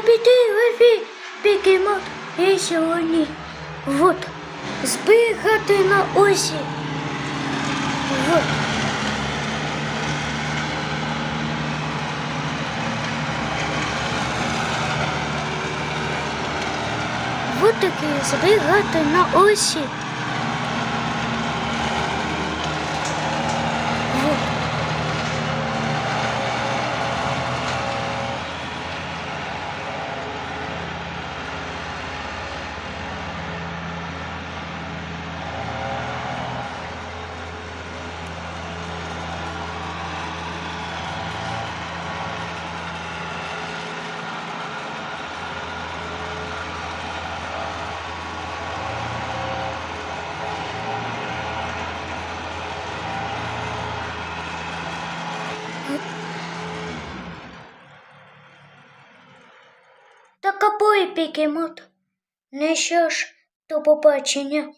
піти лефі, пікемо і сьогодні. Вот, збігати на осі. Вот. Вот таки збігати на осі. Вот. Та капує пікемот. Не що ж, до побачення.